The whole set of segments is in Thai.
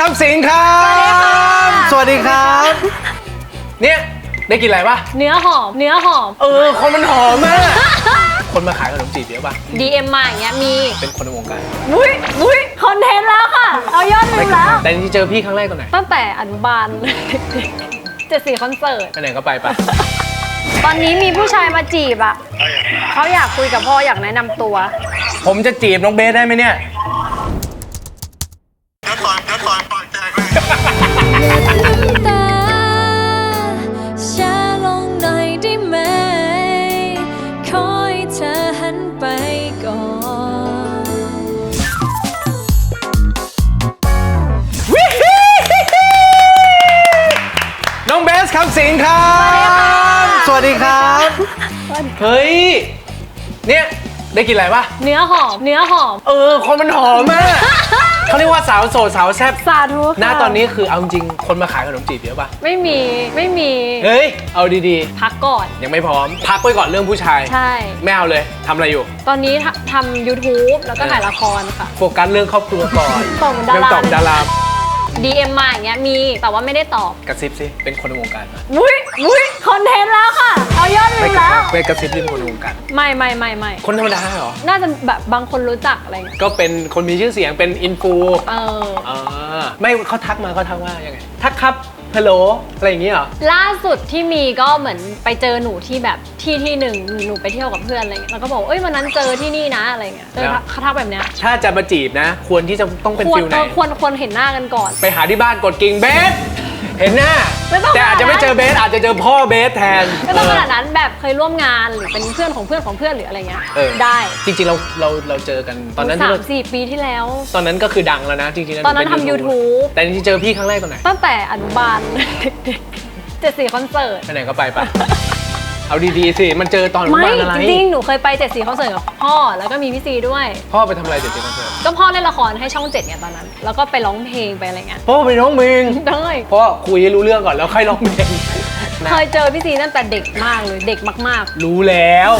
คำสิงครับ สวัสดีครับ เนี่ยได้กินอะไรปะเนื้อหอม เนื้อหอม เออ คนมันหอมมาก คนมาขายขนมจีบเยอะปะ DM มาอย่างเงี้ยมีเป็นคนในวงการ อุ้ยอุ้ยคอนเทนต์แล้วค่ะ เอายอดวิวแล้ว แต่ที่เจอพี่ครั้งแรกตอนไหนตั้งแต่อนุบาลเจ็ดสี่คอนเสิร์ตไปไหนก็ไปปะตอนนี้มีผู้ชายมาจีบอะเขาอยากคุยกับพ่ออยากแนะนำตัว ผมจะจีบน้องเบสได้ไหมเนี่ย แล้วตอนแล้วตอนตอนแจกเลยตาช้าลงหน่อยได้ไหมขอให้เธอหันไปก่อนน้องเบสคำสิงครับ สวัสดีครับ เฮ้ย เนี่ย ได้กินอะไรปะเนื้อหอม เนื้อหอม เออ คนมันหอมมาก เขาเรียกว่าสาวโสดสาวแซ่บสาธุค่ะหน้าตอนนี้คือเอาจริงๆคนมาขายขนมจีบเยอะปะไม่มีไม่มีเฮ้ย เอาดีพักก่อน ๆ ยังไม่พร้อม พักไว้ก่อนเรื่องผู้ชายใช่ ไม่เอาเลยทำอะไรอยู่ ตอนนี้ทำทำ YouTube แล้วก็ถ่ายละครค่ะ โฟกัสเรื่องครอบครัวก่อนส่งดารา เรื่องตอบดารา DM มาอย่างเงี้ยมีแต่ว่าไม่ได้ตอบกระซิบสิเป็นคนในวงการปะอุ้ยอุ้ยคอนเทนต์แล้วค่ะ เอายอดวิไม่วกระแล้ว ไม่กระซิบเรื่องคนในวงการไม่ไม่ไม่ไม่คนธรรมดาเหรอ น่าจะแบบบางคนรู้จักอะไรเงี้ยก็เป็นคนมีชื่อเสียงเป็นอินฟูเออ อ่าไม่เขาทักมาเขาทักว่ายังไงทักครับฮัลโหลอะไรอย่างงี้เหรอ ล่าสุดที่มีก็เหมือนไปเจอหนูที่แบบที่ที่หนึ่งหนูไปเที่ยวกับเพื่อนอะไรเงี้ยแล้วก็บอกเอ้ยวันนั้นเจอที่นี่นะอะไรเงี้ยเออแล้ว เขาทักแบบเนี้ยถ้าจะมาจีบนะ ควรที่จะต้องเป็นควรฟิลไหน เออควรควรเห็นหน้ากันก่อน ไปหาที่บ้านกดกิ่งเบส เห็นหน้า ไม่ต้องแต่อาจจะไม่เจอเบสอาจจะเจอพ่อเบสแทนก็ต้องขนาดเนั้นแบบเคยร่วมงานหรือเป็นเพื่อนของเพื่อนของเพื่อนหรืออะไรเงี้ยเออ ได้จริงๆเราเราเราเจอกันตอนนั้นสาที่มเราสี่ปีที่แล้ว ตอนนั้นก็คือดังแล้วนะจริงๆแล้วตอนนั้นเป็ ทำ YouTube แต่จริงๆเจอพี่ครั้งแรกตอนไหนตั้งแต่อนุบาลเจ็ดสี่คอนเสิร์ต ไปไหนก็ไปปะ เอาดีๆสิ มันเจอตอนไม่บ้านอะไร จริงๆ หนูเคยไปเจ็ดสี่คอนเสิร์ตกับพ่อ แล้วก็มีพี่ซีด้วย พ่อไปทำอะไรเดี๋ยวเจอกันเถอะก็พ่อเล่นละครให้ช่องเจ็ดเนี่ยตอนนั้น แล้วก็ไปร้องเพลงไปอะไรเงี้ยพ่อไปน้องมึงได้ พ่อคุยให้รู้เรื่องก่อนแล้วค่อยร้องเพลงนะเคยเจอพี่ซีตั้งแต่เด็กมากเลย เด็กมากรู้แล้ว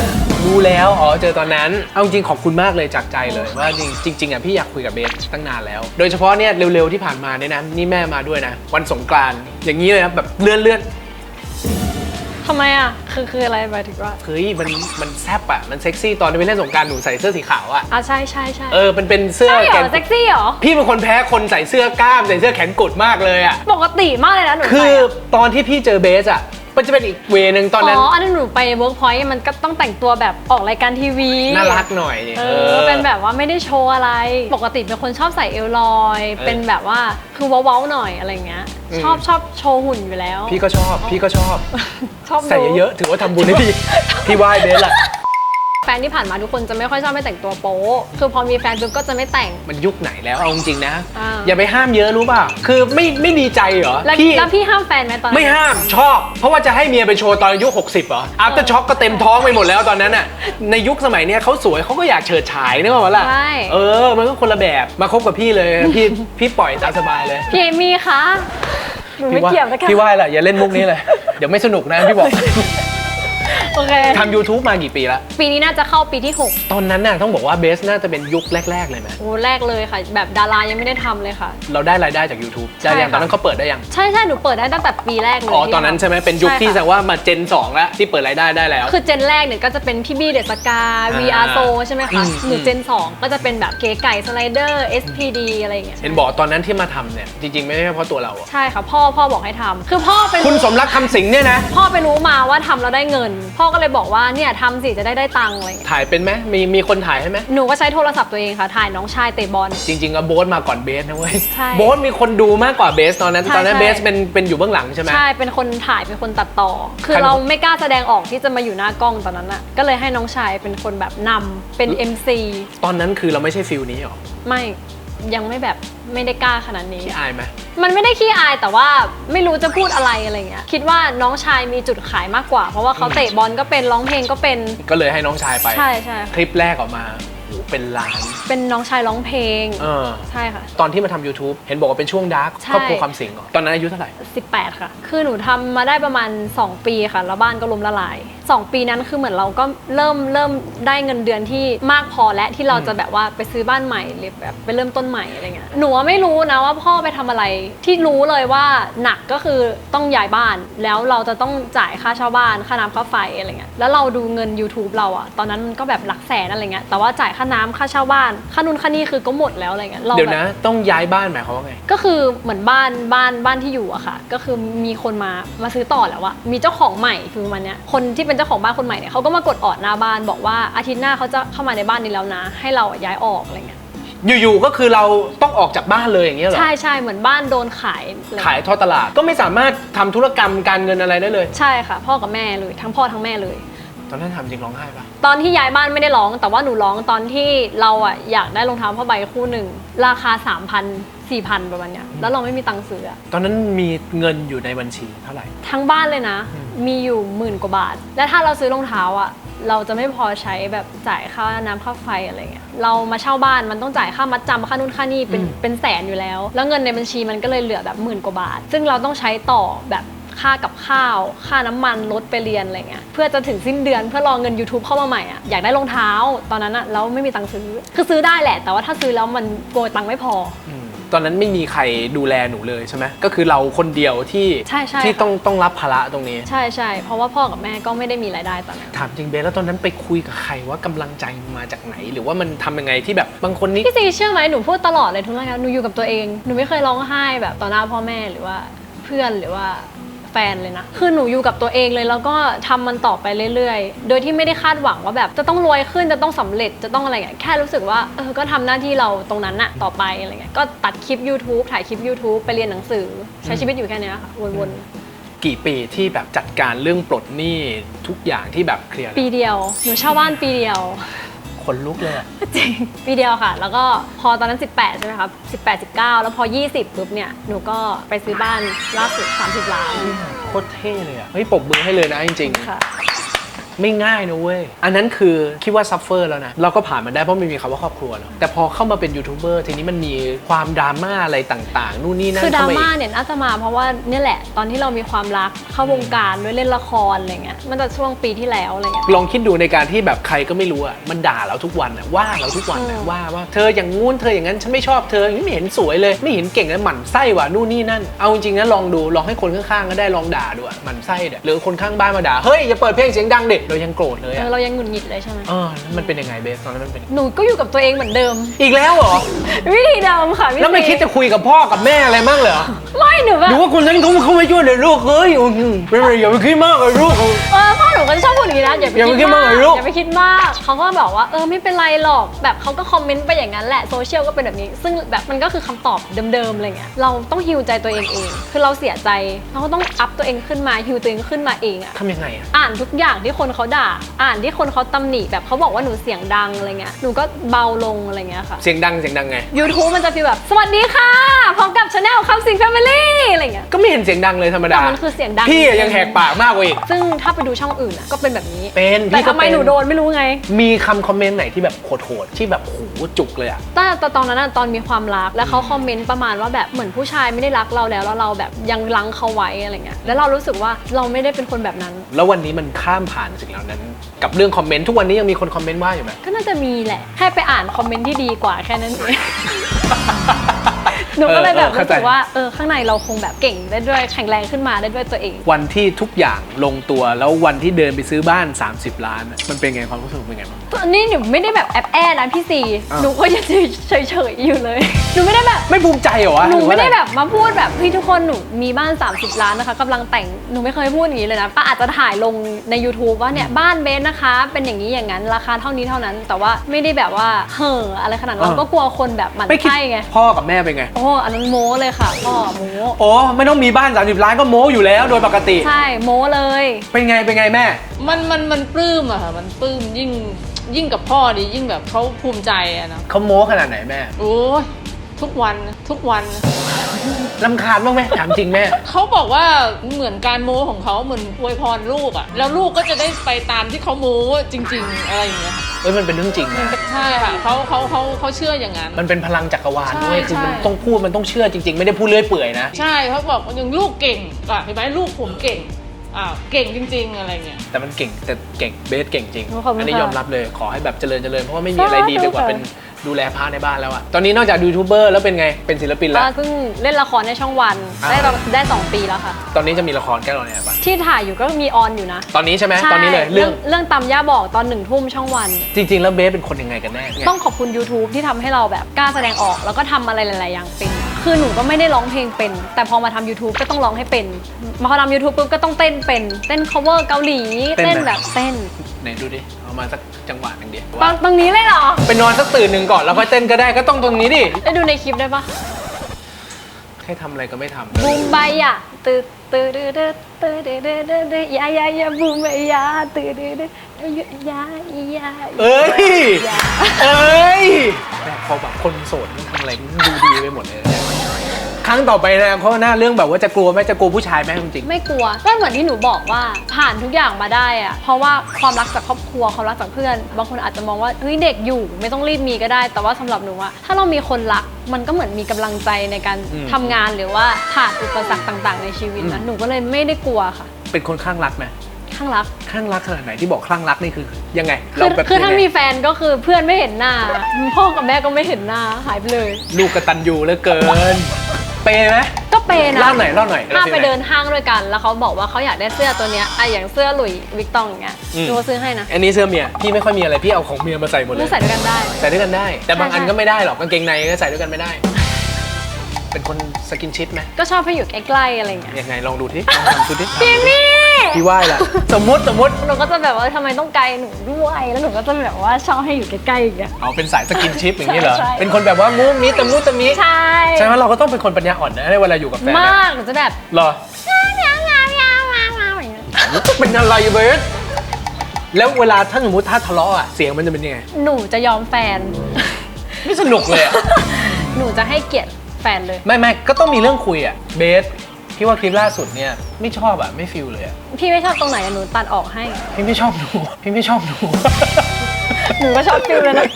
รู้แล้ว อ๋อ เจอตอนนั้น เอาจริงๆขอบคุณมากเลยจากใจเลย ว่าจริงจริงๆอะพี่อยากคุยกับเบสตั้งนานแล้ว โดยเฉพาะเนี่ยเร็วๆที่ผ่านมาเนี่ยนะ นี่แม่มาด้วยนะ วันสงกรานต์อย่างนี้เลยนะแบบเลื่อนเลื่อนๆ ทำไมอะ คือคืออะไรหมายถึงว่าๆเฮ้ยมันมันแซ่บอะ มันเซ็กซี่ตอนที่ไปเล่นสงกรารหนูใส่เสื้อสีขาวอะ อะใช่ใช่ใช่เออมันเป็นเสื้อใช่เหแขรนอเซ็กซี่เหรอ พี่เป็นคนแพ้คนใส่เสื้อกล้ามใส่เสื้อแขนกุดมากเลยอะ ปกติมากเลยนะหนูคืใส่ออะตอนที่พี่เจอเบสอะ มันจะเป็นอีกเวนึงตอนนั้น อ๋อ อันนั้นหนูไปเวิร์กพอยต์มันก็ต้องแต่งตัวแบบออกรายการทีวี น่ารักหน่อยเนี่ยเออ เป็นแบบว่าไม่ได้โชว์อะไร ปกติเป็นคนชอบใส่เอลลอยเออเป็นแบบว่าคือเว้าๆหน่อยอะไรเงี้ยอืมชอบชอบโชว์หุ่นอยู่แล้ว พี่ก็ชอบ พี่ก็ชอบ ชอบดูใส่เยอะๆ ถือว่าทำบุญให้พี่ พี่ไหว้เบสแหละ แฟนที่ผ่านมาทุกคนจะไม่ค่อยชอบไม่แต่งตัวโป๊ะคือพอมีแฟนปุ๊บก็จะไม่แต่ง มันยุคไหนแล้วเอาจริงๆนะ อ่า อย่าไปห้ามเยอะรู้ป่ะ คือไม่ไม่ดีใจเหรอแล้วพี่แล้วพี่ห้ามแฟนไหมตอนนั้นไม่ห้ามชอบ เพราะว่าจะให้เมียไปโชว์ตอนอายุ 60เหรออัพเตอร์ช็อคก็เต็มท้องไปหมดแล้วตอนนั้นอะในยุคสมัยเนี้ยเขาสวยเขาก็อยากเฉิดฉายนึกออกปะล่ะใช่ เออ มันก็คนละแบบมาคบกับพี่เลย พี่พี่ปล่อยตามสบายเลย พี่เอมี่คะหนูไม่พี่ว่าเกี่ยวนะคะพี่ว่าแหละอย่าเล่นมุกนี้เลย เดี๋ยวไม่สนุกนะพี่บอก โอเค ทำ YouTube มากี่ปีละ ปีนี้น่าจะเข้าปีที่ 6 ตอนนั้นน่ะต้องบอกว่าเบสน่าจะเป็นยุคแรก ๆ เลยไหมโอ้แรกเลยค่ะ แบบดารายังไม่ได้ทำเลยค่ะ เราได้รายได้จาก YouTube ใช่ได้ยังค่ะตอนนั้นเขาเปิดได้ยัง ใช่ใช่หนูเปิดได้ตั้งแต่ปีแรกเลยอ๋อที่ตอนนั้นทำใช่ไหมเป็นยุคใช่ที่ค่ะแสดงว่ามาเจน 2 แล้ว ที่เปิดรายได้ได้แล้ว คือเจนแรกเนี่ยก็จะเป็นพี่บี้เดสกา VR โซใช่ไหมอืคะมหนูเจน 2 ก็จะเป็นแบบเก๋ไก่สไลเดอร์ SPD อะไรอย่างเงี้ย เห็นบอกตอนนั้นที่มาทำเนี่ยจริงๆไม่ใช่เพราะตัวเราอะใช่ค่ะพ่อพ่อบอกให้ทำคือพ่อไปคุณสมรักคำสิงห์เนี่ยนะพ่อไปรู้มาว่าทำแล้วได้เงินพ่อก็เลยบอกว่าเนี่ยทำสิจะได้ได้ตังค์อะไรอย่างเงี้ยถ่ายเป็นไหมมีมีคนถ่ายให้ไหมหนูก็ใช้โทรศัพท์ตัวเองค่ะ ถ่ายน้องชายเตะบอล จริงๆอะโบ๊ทมาก่อนเบสนะเว้ยใช่โบ๊ทมีคนดูมากกว่าเบสตอนนั้น ใช่ตอนนั้นใช่ เบสเป็นเป็นอยู่เบื้องหลังใช่ไหม ใช่เป็นคนถ่ายเป็นคนตัดต่อ คือใครเป็นคน เราไม่กล้าแสดงออกที่จะมาอยู่หน้ากล้องตอนนั้นอะก็เลยให้น้องชายเป็นคนแบบนำเป็น MC ตอนนั้นคือเราไม่ใช่ฟิลนี้หรอ ไม่ยังไม่แบบ ไม่ได้กล้าขนาดนี้ที่อายไหมมันไม่ได้ขี้อายแต่ว่าไม่รู้จะพูดอะไรอะไรเงี้ยคิดว่าน้องชายมีจุดขายมากกว่า เพราะว่าเขาเตะบอลก็เป็นร้องเพลงก็เป็น ก็เลยให้น้องชายไป ใช่ใช่คลิปแรกออกมาโอ้โห เป็นล้านเป็นน้องชายร้องเพลง เออใช่ค่ะ ตอนที่มาทำ YouTube เห็นบอกว่าเป็นช่วงดาร์กใช่ ครอบครัวความสิงเหรอตอนนั้นอายุเท่าไหร่ 18 ค่ะ คือหนูทำมาได้ประมาณ 2 ปีค่ะ แล้วบ้านก็ล้มละลาย 2 ปีนั้นคือเหมือนเราก็เริ่มเริ่มได้เงินเดือนที่มากพอและที่เราจะแบบว่าไปซื้อบ้านใหม่หรือแบบไปเริ่มต้นใหม่อะไรเงี้ย หนูว่าไม่รู้นะว่าพ่อไปทำอะไร ที่รู้เลยว่าหนักก็คือต้องย้ายบ้าน แล้วเราจะต้องจ่ายค่าเช่าบ้านค่าน้ำค่าไฟอะไรเงี้ย แล้วเราดูเงิน YouTube เราอะตอนนั้นมันก็แบบหลักแสนอะไรเงี้ย แต่ว่าจ่ายค่าน้ำค่าเช่าบ้านค่านุนค่านี่คือก็หมดแล้วอะไรเงี้ยราเดี๋ยวแบบนะต้องย้ายบ้านหมายความว่าไง ก็คือเหมือนบ้านบ้านบ้านที่อยู่อะค่ะ ก็คือมีคนมามาซื้อต่อแล้วอะมีเจ้าของใหม่คือมันเนี้ยคนที่เป็นเจ้าของบ้านคนใหม่เนี่ยเขาก็มากดออดหน้าบ้านบอกว่าอาทิตย์หน้าเขาจะเข้ามาในบ้านนี้แล้วนะ ให้เราอะย้ายออกอะไรเงี้ยอยู่ๆก็คือเราต้องออกจากบ้านเลยอย่างเงี้ยเหรอใช่ใช่เหมือนบ้านโดนขายอะไรขายทอดตลาดก็ไม่สามารถทำธุรกรรมการเงินอะไรได้เลย ใช่ค่ะ พ่อกับแม่เลยทั้งพ่อทั้งแม่เลย ตอนนั้นทำจริงร้องไห้ปะตอนที่ย้ายบ้านไม่ได้ร้อง แต่ว่าหนูร้องตอนที่เราอะอยากได้รองเท้าผ้าใบคู่หนึ่ง ราคา 3,000 4,000ประมาณเนี้ยแล้วเราไม่มีตังค์ซื้ออะตอนนั้นมีเงินอยู่ในบัญชีเท่าไหร่ ทั้งบ้านเลยนะ มีอยู่หมื่นกว่าบาท และถ้าเราซื้อรองเท้าอะเราจะไม่พอใช้แบบจ่ายค่าน้ำค่าไฟอะไรเงี้ย เรามาเช่าบ้านมันต้องจ่ายค่ามัดจำค่านู่นค่านี่เป็นอืมเป็นแสนอยู่แล้ว แล้วเงินในบัญชีมันก็เลยเหลือแบบหมื่นกว่าบาท ซึ่งเราต้องใช้ต่อแบบ ค่ากับข้าว ค่าน้ำมันรถไปเรียนอะไรเงี้ยเพื่อจะถึงสิ้นเดือนเพื่อรอเงิน YouTube เข้ามาใหม่อะอยากได้รองเท้าตอนนั้นอะเราไม่มีตังค์ซื้อคือซื้อได้แหละ แต่ว่าถ้าซื้อแล้วมันโกยตังค์ไม่พออืมตอนนั้นไม่มีใครดูแลหนูเลยใช่ไหมก็คือเราคนเดียวที่ใช่ใช่ที่ค่ะต้องต้องรับภาระตรงนี้ ใช่ใช่เพราะว่าพ่อกับแม่ก็ไม่ได้มีรายได้ตอนนั้นถามจริงเบสแล้วตอนนั้นไปคุยกับใครว่ากำลังใจมาจากไหน หรือว่ามันทำยังไงที่แบบบางคนนี่พี่ซีเชื่อไหมหนูพูดตลอดเลยทุกรายการหนูอยู่กับตัวเองหนูไม่เคยร้องไห้แบบต่อหน้าพ่อแม่หรือว่าเพื่อนหรือว่า แฟนเลยนะ คือหนูอยู่กับตัวเองเลย แล้วก็ทำมันต่อไปเรื่อยๆ โดยที่ไม่ได้คาดหวังว่าแบบ จะต้องรวยขึ้นจะต้องสำเร็จจะต้องอะไรเงี้ยแค่รู้สึกว่าเออก็ทำหน้าที่เราตรงนั้นอะต่อไปอะไรเงี้ยก็ตัดคลิป YouTube ถ่ายคลิป YouTube ไปเรียนหนังสือ ใช้ชีวิตอยู่แค่เนี้ยค่ะวนกี่ปีที่แบบจัดการเรื่องปลดหนี้ทุกอย่างที่แบบเคลียร์ๆปีเดียว หนูเช่าบ้านปีเดียวค นลุกเลยอะจริงปีเดียวค่ะ แล้วก็พอตอนนั้น 18 ใช่ไหมครับ18 19 แล้วพอ 20ปุ๊บเนี่ย หนูก็ไปซื้อบ้านล่าสุด30 ล้าน โคตรเท่เลยอะเฮ้ยปรบมือให้เลยนะจริงค่ะๆ ไม่ง่ายนะเว้ย อันนั้นคือคิดว่าซัฟเฟอร์แล้วนะ เราก็ผ่านมันได้เพราะมันมีคำว่าครอบครัวเนอะแต่พอเข้ามาเป็นยูทูบเบอร์ทีนี้มันมีความดราม่าอะไรต่างๆ นู่นนี่นั่นคือดราเข้ามาม่าอีกเนี่ยน่าจะมาเพราะว่าเนี่ยแหละตอนที่เรามีความรักเข้าวงการด้วยเล่นละครอะไรเงี้ยมันจะช่วงปีที่แล้วอะไรเงี้ย ลองคิดดูในการที่แบบใครก็ไม่รู้อะมันด่าเราทุกวันอะว่าเราทุกวันอะอืมว่าว่าเธออย่างงู้นเธออย่างนั้นฉันไม่ชอบเธอไม่เห็นสวยเลย ไม่เห็นเก่งเลยหมั่นไส้ว่ะนู่นนี่นั่นเอาจริงๆนะลองดูลองให้คนข้างๆก็ได้ลองด่าดูอะหมั่นไส้เด้อหรือคนข้างบ้านมาด่าเฮ้ยอย่าเปิดเพลงเสียงดังเด็เรายังโกรธเลยเอออะเรายังหงุดหงิดเลยใช่ไหมเออแล้วมันเป็นยังไงเบสตอนนั้นมันเป็นหนูก็อยู่กับตัวเองเหมือนเดิม อีกแล้วเหรอ วิธีเดิมค่ะพี่แล้วไม่ซีคิดจะคุยกับพ่อกับแม่อะไรบ้างเหรอไม่หนูแบบ หรือว่าคนนั้นเขาเขาไม่ช่วยเลยลูกเฮ้ยโอ้โหเป็นไรอย่าไปคิดมากเลยลูก เออพ่อหนูก็จะชอบพูดอย่างนี้นะอย่าไปอย่าไปคิคิดดมามากกเลยลูก อย่าไปคิดมากเขาก็บอกว่าเออไม่เป็นไรหรอกแบบเขาก็คอมเมนต์ไปอย่างนั้นแหละโซเชียลก็เป็นแบบนี้ ซึ่งแบบมันก็คือคำตอบเดิมๆอะไรเงี้ยเราต้องฮิวใจตัวเองเอง คือเราเสียใจเราก็ต้องอัพตัวเองขึ้นมาฮิวตัวเองขึ้นมาเองอะทำยังไงอะอ่านทุกอย่างที่คนเขาด่า อ่านที่คนเขาตำหนิแบบเขาบอกว่าหนูเสียงดังอะไรเงี้ย หนูก็เบาลงอะไรเงี้ยค่ะ เสียงดังเสียงดังไง YouTube มันจะฟีลแบบ สวัสดีค่ะพบกับช anel คำสิงแฟมิลี่อะไรเงี้ย ก็ไม่เห็นเสียงดังเลยธรรมดา แต่มันคือเสียงดังพี่อะยังแหกปากมากกว่าอีก ซึ่งถ้าไปดูช่องอื่นอะก็เป็นแบบนี้ เป็นแต่พี่ก็ทำไมเป็นหนูโดนไม่รู้ไง มีคำคอมเมนต์ไหนที่แบบโหดๆที่แบบโหจุกเลยอะแต่แต่ตอนนั้นอะตอนมีความรักแล้วเขาคอมเมนต์ประมาณว่าแบบเหมือนผู้ชายไม่ได้รักเราแล้วแล้วเราแบบยังรังเขาไว้อะไรเงี้ยแล้วเรารู้สึกว่าเราไม่ได้เป็นคนแบบนั้น แล้ววันนี้มันข้ามผ่านสิ่งเหล่านั้น กับเรื่องคอมเมนต์ทุกวันนี้ยังมีคนคอมเมนต์ว่าอยู่ไหมก็น่าจะมีแหละ แค่ไปอ่านคอมเมนต์ที่ดีกว่าแค่นั้นเอง หนูก็เลยแบบเออเออเข้ารู้ใจสึกว่าเออข้างในเราคงแบบเก่งได้ด้วยแข็งแรงขึ้นมาได้ด้วยตัวเอง วันที่ทุกอย่างลงตัวแล้ววันที่เดินไปซื้อบ้าน 30 ล้านอะมันเป็นไงความรู้สึกเป็นไงบ้าง ตอนนี้หนูไม่ได้แบบแอบแอนะพี่ซีอ้าว หนูก็ยังเฉยๆอยู่เลย หนูไม่ได้แบบ ไม่ภูมิใจเหรอวะหนูไม่ได้รือว่าอะร แบบมาพูดแบบพี่ทุกคนหนูมีบ้าน 30 ล้านนะคะกำลังแต่งหนูไม่เคยพูดอย่างนี้เลยนะป้าอาจจะถ่ายลงใน YouTube ว่าเนี่ยบ้านเบสนะคะ เป็นอย่างนี้อย่างนั้นราคาเท่านี้เท่านั้น แต่ว่าไม่ได้แบบว่าเห่ออะไรขนาดนั้นอ่า เราก็กลัวคนแบบหมันไม่คิดไส้ไงพ่อกับแม่เป็นไง โอ้อันนั้นโม้เลยค่ะพ่อโม้โอ้ไม่ต้องมีบ้าน 30 ล้านก็โม้อยู่แล้วโดยปกติ ใช่โม้เลย เป็นไงเป็นไงแม่ มันมันมันปลื้มอะค่ะมันปลื้มยิ่งยิ่งกับพ่อดิยิ่งแบบเขาภูมิใจอะนะเขาโม้ขนาดไหนแม่ โอ้ย ทุกวันทุกวันลำคาญบ้างไหมถามจริงแม่ เขาบอกว่าเหมือนการโม้ของเขาเหมือนอวยพรลูกอะแล้วลูกก็จะได้ไปตามที่เขาโม้จริง ๆ อะไรอย่างเงี้ยค่ะเอ้ยมันเป็นเรื่องจริงนะใช่ค่ะเขาเขาเขาเขาเชื่ออย่างนั้น มันเป็นพลังจักรวาลใช่ด้วยคือมันใช่ ต้องพูดมันต้องเชื่อจริง ๆ ไม่ได้พูดเลื่อยเปื่อยนะ ใช่เขาบอกอย่างลูกเก่งอะเห็นไหมลูกผมเก่งอ่าเก่งจริง ๆ อะไรเงี้ย แต่มันเก่งแต่เก่งเบสเก่งจริงขอบคุณอันนี้ค่ะยอมรับเลยขอให้แบบเจริญเจริญเพราะว่าไม่มีอะไรสาธุดีไปกว่าค่ะเป็น ดูแลพระในบ้านแล้วอะตอนนี้นอกจากยูทูบเบอร์แล้วเป็นไง เป็นศิลปินแล้ว ก็เพิ่งเล่นละครในช่องวัน อ่า ได้ประมาณได้สองปีแล้วค่ะ ตอนนี้จะมีละครแก้วเราเนี่ยปะที่ถ่ายอยู่ก็มีออนอยู่นะตอนนี้ใช่ไหม ใช่ตอนนี้เลย เรื่องเรื่องตำย่าบอกตอนหนึ่งทุ่มช่องวัน จริง ๆ แล้วเบสเป็นคนยังไงกันแน่ไงต้องขอบคุณ YouTube ที่ทำให้เราแบบกล้าแสดงออก แล้วก็ทำอะไรหลายๆอย่างเป็น คือหนูก็ไม่ได้ร้องเพลงเป็น แต่พอมาทำ YouTube ก็ต้องร้องให้เป็น มาพอทำ YouTube ปุ๊บก็ต้องเต้นเป็น เต้น cover เกาหลี เต้นแบบเต้น ไหนดูดิเอา มาสักจังหวะหนึ่งเดิตอนตรงนี้เลยเหรอไปนอนสักตื่นหนึ่งก่อนแล้วค่อเต้นก็ได้ก็ต้องตรงนี้ดิได้ดูในคลิปได้ปะให้ทำอะไรก็ไม่ทำบูมใบอะตืดตืดตืดตืเตืดตืดตืดยายายาบูมใบยาตืดตืดตืดยายาเอ้ย เอ้ยแบบพอแบบคนโสดมันทำอะไรมันดูดีไปหมดเลยนะ ครั้งต่อไปนะเขาหน้าเรื่องแบบว่าจะกลัวไหมจะกลัวผู้ชายไหมจริงไม่กลัวก็เหมือนที่หนูบอกว่าผ่านทุกอย่างมาได้อะเพราะว่าความรักจากครอบครัวความรักจากเพื่อน บางคนอาจจะมองว่าเฮ้ยเด็กอยู่ ไม่ต้องรีบมีก็ได้ แต่ว่าสำหรับหนูอะถ้าเรามีคนรักมันก็เหมือนมีกำลังใจในการทำงานหรือว่าผ่านอุปสรรคต่าง ๆ ในชีวิตนะหนูก็เลยไม่ได้กลัวค่ะ ๆเป็นคนข้างรักไหมข้างรัก ข้างรักขนาดไหนที่บอกข้างรักนี่คือยังไงคือแบบคือถ้ายังไงมีแฟนก็คือเพื่อนไม่เห็นหน้า พ่อกับแม่ก็ไม่เห็นหน้าหายไปเลย ลูกกระตันยูเหลือเกิน เปย์ไหมก็เปย์นะเล่าหน่อยเล่าหน่อยถ้าไปเล่าหน่อยเดินห้างด้วยกัน แล้วเขาบอกว่าเขาอยากได้เสื้อตัวเนี้ยอะอย่างเสื้อหลุยส์วิกตองอย่างเงี้ยอืมหนูก็ซื้อให้นะอันนี้เสื้อเมียพี่ไม่ค่อยมีอะไรพี่เอาของเมียมาใส่หมดเลหนูยใส่ด้วยกันได้ ใส่ด้วยกันได้ แต่บางใช่อันใช่ก็ไม่ได้หรอกกางเกงในก็ใส่ด้วยกันไม่ได้ เป็นคนสกินชิปไหมก็ชอบให้อยู่ใกล้ๆอะไรอย่างเงี้ยยังไงลองดูที่ลองทำดูที่พี่มี่พี่ไหว้ละสมมติสมมติหนูก็จะแบบว่าทำไมต้องไกลหนูด้วยแล้วหนูก็จะแบบว่าชอบให้อยู่ใกล้ๆอย่างเงี้ยเอาเป็นสายสกินชิปอย่างนี้เหรอใช่เป็นคนแบบว่ามูมิตะมุตะมิใช่ใช่ไหมเราก็ต้องเป็นคนปัญญาอ่อนนะในเวลาอยู่กับแฟนนะมากหนูจะแบบเหรองามงามงามงามงามอย่างเงี้ยเป็นอะไรเบิร์ดแล้วเวลาถ้าสมมติถ้าทะเลาะอะเสียงมันจะเป็นยังไง หนูจะยอมแฟน ไม่สนุกเลยอะหนูจะให้เกียรติ แฟนเลย ไม่ไม่ก็ต้องมีเรื่องคุยอะเบสพี่ว่าคลิปล่าสุดเนี่ยไม่ชอบอะไม่ฟิลเลยอะพี่ไม่ชอบตรงไหนอะหนูตัดออกให้ พี่ไม่ชอบดูพี่ไม่ชอบดู หนูก็ชอบฟิลเลยนะ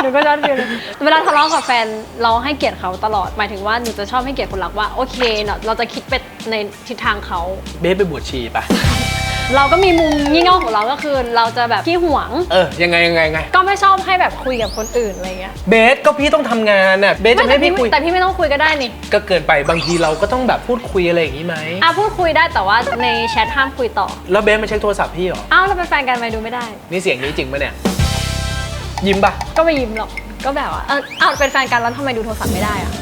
หนูก็ชอบฟิลเลยเวลาทะเลาะกับแฟนเราให้เกียรติเขาตลอด หมายถึงว่าหนูจะชอบให้เกียรติคนรักว่าโอเคเนาะเราจะคิดไปในทิศทางเขาเบสไปบวชชีปะ เราก็มีมุมงี่เง่าของเราก็คือ เราจะแบบขี้หวง เออยังไงยังไงยังไงก็ไม่ชอบให้แบบคุยกับคนอื่นอะไรเงี้ยเบสก็พี่ต้องทำงานน่ะเบสจะไม่ให้พี่คุย แต่พี่ไม่ต้องคุยก็ได้นี่ก็เกินไปบางทีเราก็ต้องแบบพูดคุยอะไรอย่างนี้ไหมอะพูดคุยได้แต่ว่าในแชทห้ามคุยต่อแล้วเบสมาเช็คโทรศัพท์พี่เหรออ้าวเราเป็นแฟนกันไปดูไม่ได้ นี่เสียงนี้จริงปะเนี่ย ยิ้มปะก็ไม่ยิ้มหรอกก็แบบว่าเอออ้าวเป็นแฟนกันแล้วทำไมดูโทรศัพท์ไม่ได้อะ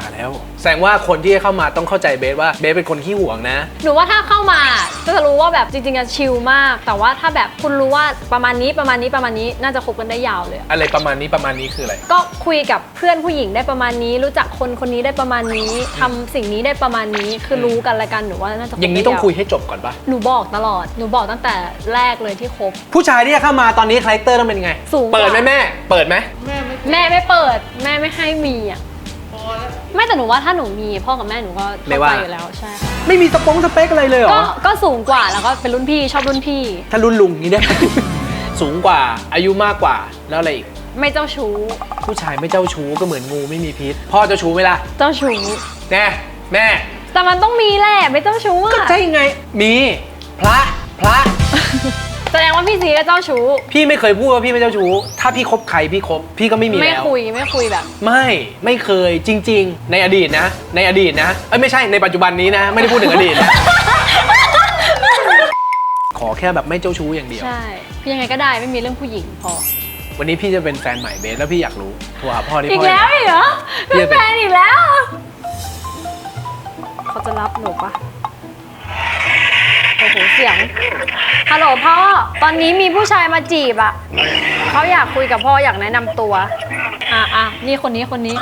มาแล้ว แสดงว่าคนที่เข้ามาต้องเข้าใจเบสว่าเบสเป็นคนขี้หวงนะ หนูว่าถ้าเข้ามาก็จะรู้ว่าแบบจริงๆอะชิลมาก แต่ว่าถ้าแบบคุณรู้ว่าประมาณนี้ประมาณนี้ประมาณนี้น่าจะคบกันได้ยาวเลยอะอะไรประมาณนี้ประมาณนี้คืออะไร ก็คุยกับเพื่อนผู้หญิงได้ประมาณนี้ รู้จักคนคนนี้ได้ประมาณนี้ทำสิ่งนี้ได้ประมาณนี้คือรู้กันและกันหนูว่าน่าจะคบอย่างนี้ได้ต้องคุยวให้จบก่อนปะหนูบอกตลอดหนูบอกตั้งแต่แรกเลยที่คบ ผู้ชายที่จะเข้ามาตอนนี้คาแรคเตอร์ต้องเป็นยังไง สูงกว่า เปิดไหมแม่ เปิดไหมแม่ไม่แม่ไม่เปิดแม่ไม่ให้มีอะพอ แล้วไม่แต่หนูว่าถ้าหนูมีพ่อกับแม่หนูก็ไม่เข้าว่า ใจอยู่แล้วใช่ค่ะไม่มีสปงสเปคอะไรเลยเหรก็อ ก็สูงกว่าแล้วก็เป็นรุ่นพี่ชอบรุ่นพี่ ถ้ารุ่นลุงนี้ได้ สูงกว่าอายุมากกว่าแล้วอะไรอีก ไม่เจ้าชู้ผู้ชายไม่เจ้าชู้ก็เหมือนงูไม่มีพิษ พ่อเจ้าชู้ไหมล่ะเจ้าชู้แน่แม่ แต่มันต้องมีแหละไม่เจ้าชู้ก็อะใช่ไง มี พระ พระ แสดงว่าพี่ซีก็เจ้าชู้ พี่ไม่เคยพูดว่าพี่ไม่เจ้าชู้ ถ้าพี่คบใครพี่คบ พี่ก็ไม่มีไม่แล้ว คุยไม่คุยแบบ ไม่ไม่เคยจริง ๆ ในอดีตนะ ในอดีตนะ เอ้ยไม่ใช่ในปัจจุบันนี้นะ ไม่ได้พูดถึงอดีตนะ ขอแค่แบบไม่เจ้าชู้อย่างเดียว ใช่ยังไงก็ได้ไม่มีเรื่องผู้หญิงพอ วันนี้พี่จะเป็นแฟนใหม่เบสแล้วพี่อยากรู้โทรหาพ่อที่อีกพ่อแล้วอีกเหรอพี่เป็นจะเป็น แฟนอีกแล้ว เขาจะรับหนูปะ โอ้โหเสียง ฮัลโหลพ่อ ตอนนี้มีผู้ชายมาจีบอะเขาอยากคุยกับพ่ออยากแนะนำตัว อะอะนี่คนนี้คนนี้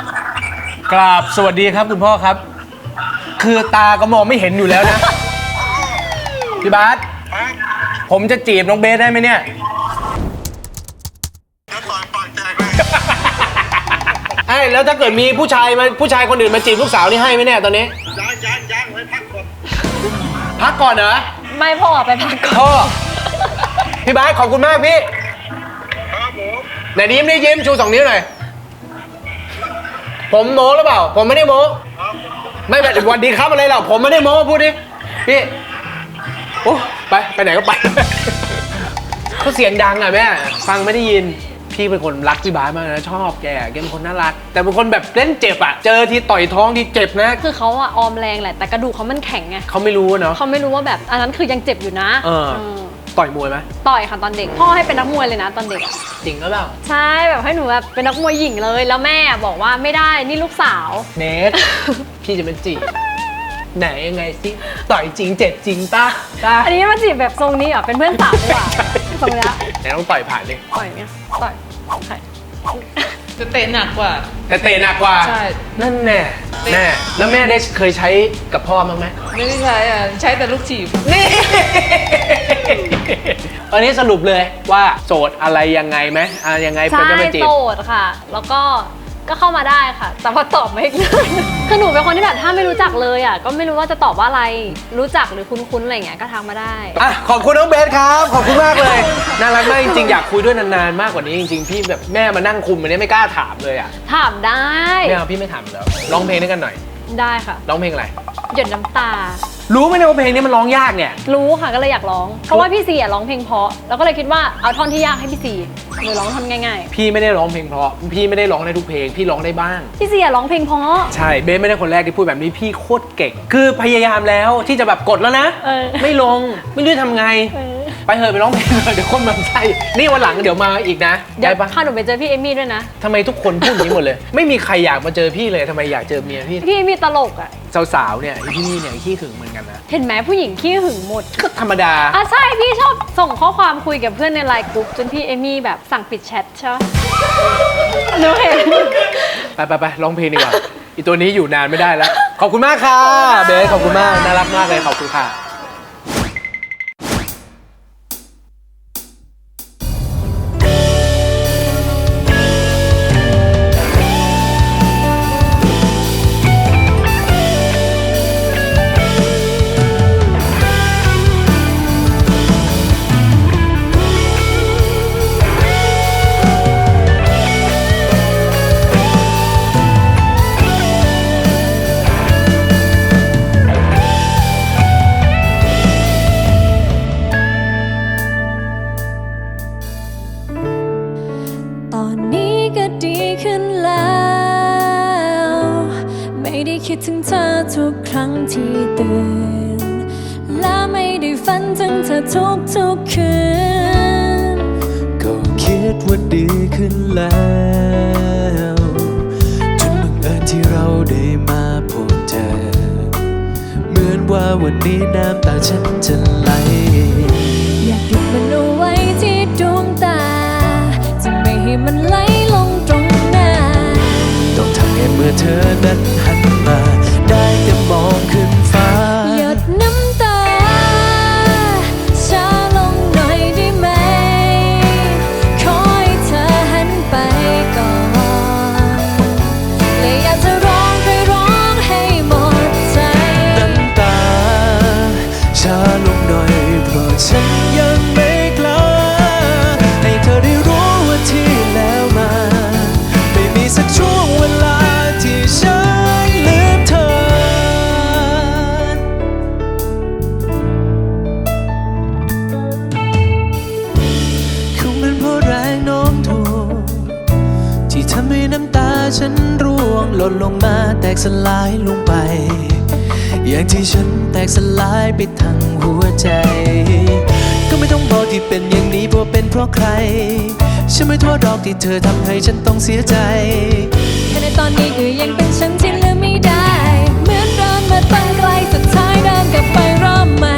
กราบสวัสดีครับคุณพ่อครับ คือตาก็มองไม่เห็นอยู่แล้วนะ พี่บาสผมจะจีบน้องเบสได้ไหมเนี่ยจะต่อยปากแตกเลยไอ้แล้วถ้าเกิดมีผู้ชายมาผู้ชายคนอื่นมาจีบลูกสาวนี่ให้ไหมเนี่ยตอนนี้ ยังยังยังไว้พักก่อนพักก่อนเหรอ ไม่พ่อไปพักก่อนพ่อพี่บาสขอบคุณมากพี่ครับผมไหนยิ้มดิยิ้มชูสองนิ้วหน่อยผมโม้หรือเปล่า ผมไม่ได้โม้ครับไม่แบบวันดีครับอะไรหรอกผมไม่ได้โม้พูดดิพี่โอ้ไปไปไหนก็ไปเขาเสียงดังอะแม่ ฟังไม่ได้ยิน พี่เป็นคนรักพี่บาสมากนะชอบแกแกเป็นคนน่ารัก แต่เป็นคนแบบเล่นเจ็บอะ เจอที่ต่อยท้องที่เจ็บนะคือเขาอะออมแรงแหละแต่กระดูกเขามันแข็งไงเขาไม่รู้เนาะเขาไม่รู้ว่าแบบอันนั้นคือยังเจ็บอยู่นะเออมต่อยมวยไหมต่อยค่ะตอนเด็กพ่อให้เป็นนักมวยเลยนะตอนเด็กอะ จริงหรือเปล่าใช่แบบให้หนูแบบเป็นนักมวยหญิงเลย แล้วแม่บอกว่าไม่ได้นี่ลูกสาว เนท พี่จะเป็นจีบไหนยังไงสิต่อยจริงเจ็บจริงป่ะป่ะอันนี้มาจีบแบบทรงนี้เหรอเป็นเพื่อนสาวดีกว่าทรงเนี้ยไหนต้องต่อยผ่านดิ ต่อยเนี้ยต่อยใคร จะเตะหนักกว่า แต่เตะหนักกว่า ใช่ นั่นแน่แน่แล้วแม่ได้เคยใช้กับพ่อบ้างไหมไม่ได้ใช้อะ ใช้แต่ลูกจีบ นี่ ตอนนี้สรุปเลยว่าโสดอะไรยังไงไหมอะยังไงเป็นใช่จะมาจีบ โสดค่ะ แล้วก็ ก็เข้ามาได้ค่ะ แต่พอตอบไม่ได้คือหนูเป็นคนที่แบบถ้าไม่รู้จักเลยอะ ก็ไม่รู้ว่าจะตอบว่าอะไร รู้จักหรือคุ้นๆอะไรอย่างเงี้ย ก็ทักมาได้ อะขอบคุณน้องเบสครับ ขอบคุณมากเลย น่ารักมากจริงๆ อยากคุยด้วยนานๆ มากกว่านี้จริงๆ พี่แบบแม่มานั่งคุมอันนี้ไม่กล้าถามเลยอะ ถามได้ ไม่เอาพี่ไม่ถามแล้ว ร้องเพลงด้วยกันหน่อย ได้ค่ะ ร้องเพลงอะไร หยดน้ำตา รู้ไหมเนี่ยว่าเพลงนี้มันร้องยากเนี่ย รู้ค่ะก็เลยอยากร้อง เพราะว่าพี่ซีอะร้องเพลงเพราะแล้วก็เลยคิดว่าเอาท่อนที่ยากให้พี่ซีหนูร้องท่อนง่ายพี่ไม่ได้ร้องเพลงเพราะ พี่ไม่ได้ร้องได้ทุกเพลง พี่ร้องได้บ้าง ๆ พี่ซีอะร้องเพลงเพราะ ใช่ เบสไม่ได้คนแรกที่พูดแบบนี้พี่โคตรเก่ง คือพยายามแล้วที่จะแบบกดแล้วนะ เออ ไม่ลง ไม่รู้จะทำไง เออไปเถอะไปร้องเพลงเถอะเดี๋ยวคนมันใช่นี่วันหลังเดี๋ยวมาอีกนะเดี๋ยวได้ปะพาหนูไปเจอพี่เอมี่ด้วยนะ ทำไมทุกคนพูดอย่างนี้หมดเลย ไม่มีใครอยากมาเจอพี่เลยทำไมอยากเจอเมียพี่ พี่เอมี่ตลกอะ สาวๆเนี่ยไอ้ที่นี่เนี่ยขี้หึงเหมือนกันนะเห็นไหมผู้หญิงขี้หึงหมด ก็ธรรมดา อะใช่พี่ชอบส่งข้อความคุยกับเพื่อนในไลน์กลุ่มจนพี่เอมี่แบบสั่งปิดแชทใช่ไหมหนูเห็น ไปไปไปร้องเพลงดีกว่า อีตัวนี้อยู่นานไม่ได้แล้ว ขอบคุณมากค่ะ เบสขอบคุณมาก น่ารักมากเลย ขอบคุณค่ะ วันนี้น้ำตาฉันจะไหล อยากหยุดมันเอาไว้ที่ดวงตา จะไม่ให้มันไหลลงตรงหน้า ต้องทำไงเมื่อเธอนั้น ลายลงไป อย่างที่ฉันแตกสลายไปทั้งหัวใจ ก็ไม่ต้องบอกที่เป็นอย่างนี้เพราะเป็นเพราะใคร ฉันไม่โทษหรอกที่เธอทำให้ฉันต้องเสียใจ แค่ในตอนนี้ก็ยังเป็นฉันที่ลืมไม่ได้ เหมือนเดินมาตั้งไกลสุดท้ายเดินกลับไปริ่มใหม่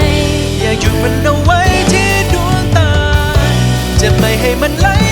อย่าหยุดมันเอาไว้ที่ดวงตา จะไม่ให้มันไหล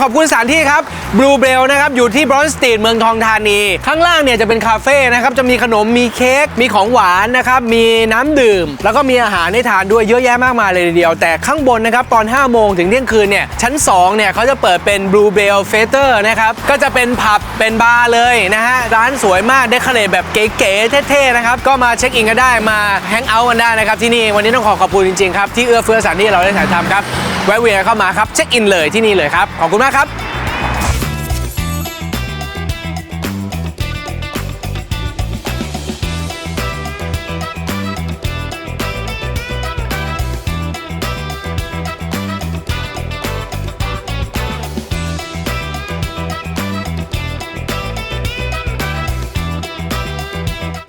ขอบคุณสถานที่ครับ Blue Bell นะครับ อยู่ที่บรอนสตีดเมืองทองธานี ข้างล่างเนี่ยจะเป็นคาเฟ่นะครับ จะมีขนม มีเค้ก มีของหวานนะครับ มีน้ำดื่ม แล้วก็มีอาหารให้ทานด้วยเยอะแยะมากมายเลยทีเดียว แต่ข้างบนนะครับ ตอน 5 โมงถึงเที่ยงคืนเนี่ย ชั้น 2 เนี่ยเขาจะเปิดเป็น Blue Bell f a t e r นะครับ ก็จะเป็นผับ เป็นบาร์เลยนะฮะ ร้านสวยมากเดคอเรทแบบเก๋ๆ เท่ๆ นะครับ ก็มาเช็คอินกันได้ มาแฮงเอาท์กันได้นะครับที่นี่ วันนี้ต้องขอขอบคุณจริงๆครับ ที่เอื้อเฟื้อสถานที่เราได้ถ่ายทำครับ แวะเวียนเข้ามาครับ เช็คอินเลยที่นี่เลยครับ ขอบคุณมากครับ